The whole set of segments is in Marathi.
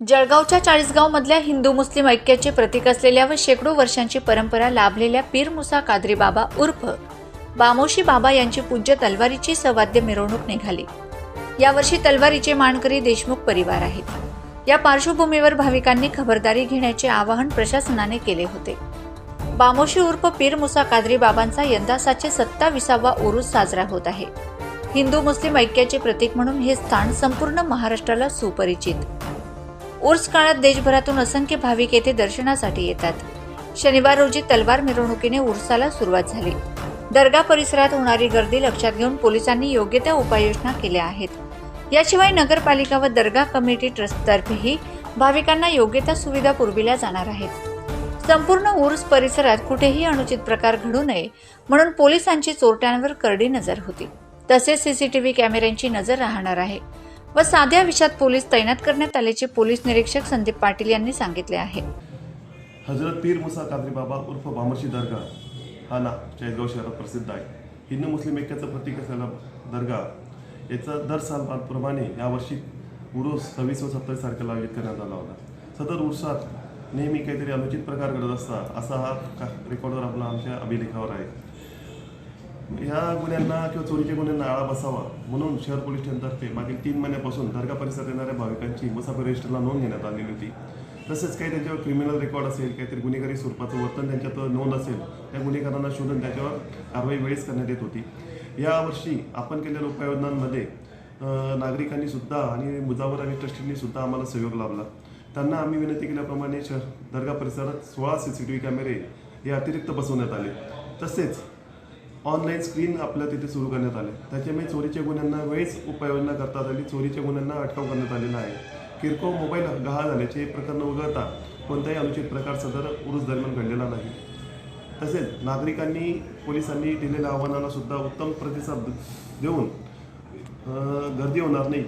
जळगावच्या चाळीसगावमधल्या हिंदू मुस्लिम ऐक्याचे प्रतीक असलेल्या व शेकडो वर्षांची परंपरा लाभलेल्या पीर मुसा कादरी बाबा उर्फ बामोशी बाबा यांची पूज्य तलवारीची सवाद्य मिरवणूक निघाली. यावर्षी तलवारीचे मानकरी देशमुख परिवार आहेत. या पार्श्वभूमीवर भाविकांनी खबरदारी घेण्याचे आवाहन प्रशासनाने केले होते. बामोशी उर्फ पीर मुसा कादरी बाबांचा यंदा सातशे सत्ताविसावा उरूस साजरा होत आहे. हिंदू मुस्लिम ऐक्याचे प्रतीक म्हणून हे स्थान संपूर्ण महाराष्ट्राला सुपरिचित. उर्स काळात देशभरातून असंख्य भाविक येथे दर्शनासाठी येतात. शनिवार रोजी तलवार मिरवणुकीने उर्साला सुरुवात झाली. दर्गा परिसरात होणारी गर्दी लक्षात घेऊन पोलिसांनी योग्य त्या उपाययोजना केल्या आहेत. याशिवाय नगरपालिका व दर्गा कमिटी ट्रस्टतर्फेही भाविकांना योग्य त्या सुविधा पुरविल्या जाणार आहेत. संपूर्ण उर्स परिसरात कुठेही अनुचित प्रकार घडू नये म्हणून पोलिसांची चोरट्यांवर करडी नजर होती. तसेच सीसीटीव्ही कॅमेऱ्यांची नजर राहणार आहे. व साध्या विषयात पोलीस तैनात करण्यात आल्याचे पोलीस निरीक्षक संदीप पाटील यांनी सांगितले आहे. हजरत पीर मुसा कादरी बाबा उर्फ बामशी दर्गा हा ना चाळीसगाव शहरात प्रसिद्ध आहे. हिंदू मुस्लिम ऐक्याचं प्रतीक असलेला दर्गा याचा दर सालप्रमाणे यावर्षी उरूस सव्वीस व सत्तावीस तारखेला आयोजित करण्यात आला होता. सदर उर्सात नेहमी काहीतरी अनुचित प्रकार घडत असता असा हा रेकॉर्डवर आपला आमच्या अभिलेखावर आहे. या गुन्ह्यांना किंवा चोरीच्या गुन्ह्यांना आळा बसावा म्हणून शहर पोलीस ठाण्यातर्फे मागील तीन महिन्यापासून दर्गा परिसरात येणाऱ्या भाविकांची मुसाफर रजिस्टरला नोंद घेण्यात आलेली होती. तसेच काही त्यांच्यावर क्रिमिनल रेकॉर्ड असेल काहीतरी गुन्हेगारी स्वरूपाचं वर्तन त्यांच्यात नोंद असेल त्या गुन्हेगारांना शोधून त्याच्यावर कारवाई वेळीच करण्यात येत होती. यावर्षी आपण केलेल्या उपाययोजनांमध्ये नागरिकांनी सुद्धा आणि मुजावर आणि ट्रस्टींनी सुद्धा आम्हाला सहयोग लाभला. त्यांना आम्ही विनंती केल्याप्रमाणे शहर दर्गा परिसरात सोळा सी सी टी व्ही कॅमेरे हे अतिरिक्त बसवण्यात आले. तसेच ऑनलाईन स्क्रीन आपल्या तिथे सुरू करण्यात आले. त्याच्यामुळे चोरीच्या गुन्ह्यांना वेळीच उपाययोजना करता आली चोरीच्या गुन्ह्यांना अटकाव करण्यात आलेला आहे. किरकोळ मोबाईल गहाळ झाल्याचे प्रकरण वगळता कोणताही अनुचित प्रकार सदर उरुस दरम्यान घडलेला नाही. तसेच नागरिकांनी पोलिसांनी दिलेल्या आव्हानाला सुद्धा उत्तम प्रतिसाद देऊन गर्दी होणार नाही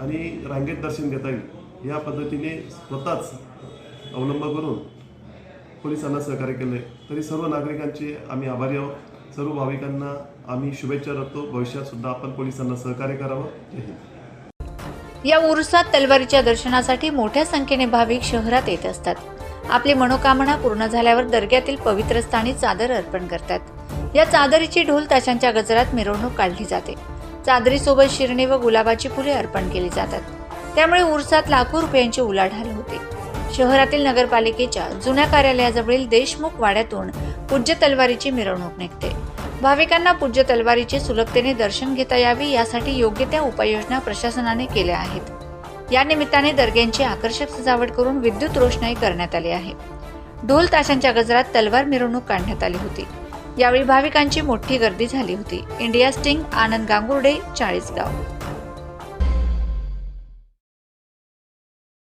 आणि रांगेत दर्शन घेता येईल. या पद्धतीने स्वतःच अवलंब करून पोलिसांना सहकार्य केलं. आहे तरी सर्व नागरिकांचे आम्ही आभारी आहोत. सर्व भाविकांना आम्ही शुभेच्छा देतो भविष्यात सुद्धा आपण पोलिसांना सहकार्य करावं. जय हिंद. या उरुसात तलवारीच्या दर्शनासाठी मोठ्या संख्येने भाविक शहरात येत असतात. आपली मनोकामना पूर्ण झाल्यावर दर्ग्यातील पवित्र स्थानी चादर अर्पण करतात. या चादरीची ढोल ताशांच्या गजरात मिरवणूक काढली जाते. चादरीसोबत शिरणी व गुलाबाची फुले अर्पण केली जातात. त्यामुळे उरसात लाखो रुपयांची उलाढाल होते. शहरातील नगरपालिकेच्या जुन्या कार्यालयाजवळील देशमुख वाड्यातून पूज्य तलवारीची मिरवणूक निघते. भाविकांना पूज्य तलवारीचे सुलभतेने दर्शन घेता यावे यासाठी योग्य त्या उपाययोजना प्रशासनाने केल्या आहेत. या निमित्ताने दर्ग्यांची आकर्षक सजावट करून विद्युत रोषणाई करण्यात आली आहे. ढोल ताशांच्या गजरात तलवार मिरवणूक काढण्यात आली होती. यावेळी भाविकांची मोठी गर्दी झाली होती. India sting Anand Gangurde Chalisgaon.